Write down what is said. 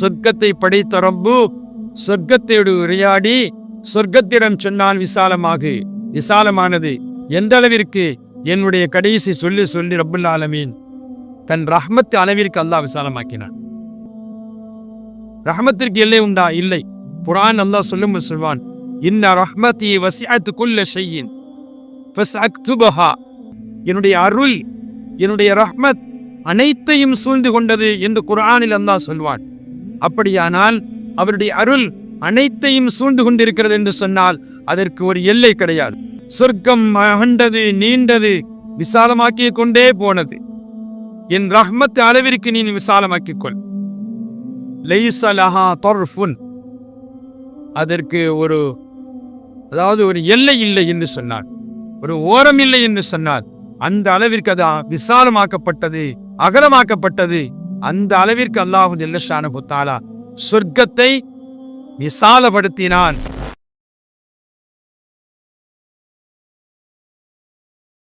சொர்க்கத்தை படைத்த ரப்பு சொர்க்கத்தோடு உரையாடி சொர்க்கத்திடம் சொன்னான் விசாலமாகு. விசாலமானது எந்த அளவிற்கு? என்னுடைய கடைசி சொல்லி சொல்லி ரப்புல் ஆலமீன். தன் ரஹ்மத்து அளவிற்கு அல்லாஹ் விசாலமாக்கினான். ரஹ்மத்திற்கு எல்லை உண்டா? இல்லை. புரான் அல்லாஹ் சொல்லும் சொல்வான் இன்ன ரஹ்மதி வசிஅத் குல்ல ஷையின் என்னுடைய அருள் என்னுடைய ரஹ்மத் அனைத்தையும் சூழ்ந்து கொண்டது என்று குரானில் அல்லாஹ் சொல்வான். அப்படியானால் அவருடைய அருள் அனைத்தையும் சூழ்ந்து கொண்டிருக்கிறது என்று சொன்னால் அதற்கு ஒரு எல்லை கிடையாது. சொர்க்கம் அகண்டது நீண்டது விசாலமாக்கி கொண்டே போனது. என் ரஹ்மத் அளவிற்கு நீ விசாலமாக்கிக் கொள். அதற்கு ஒரு அதாவது ஒரு எல்லை இல்லை என்று சொன்னார் ஒரு ஓரம் இல்லை என்று சொன்னார் அந்த அளவிற்கு அது விசாலமாக்கப்பட்டது அகலமாக்கப்பட்டது. அந்த அளவிற்கு அல்லாஹு ஜல்லஷானு புத்தாலா சொர்க்கத்தை விசாலப்படுத்தினான்.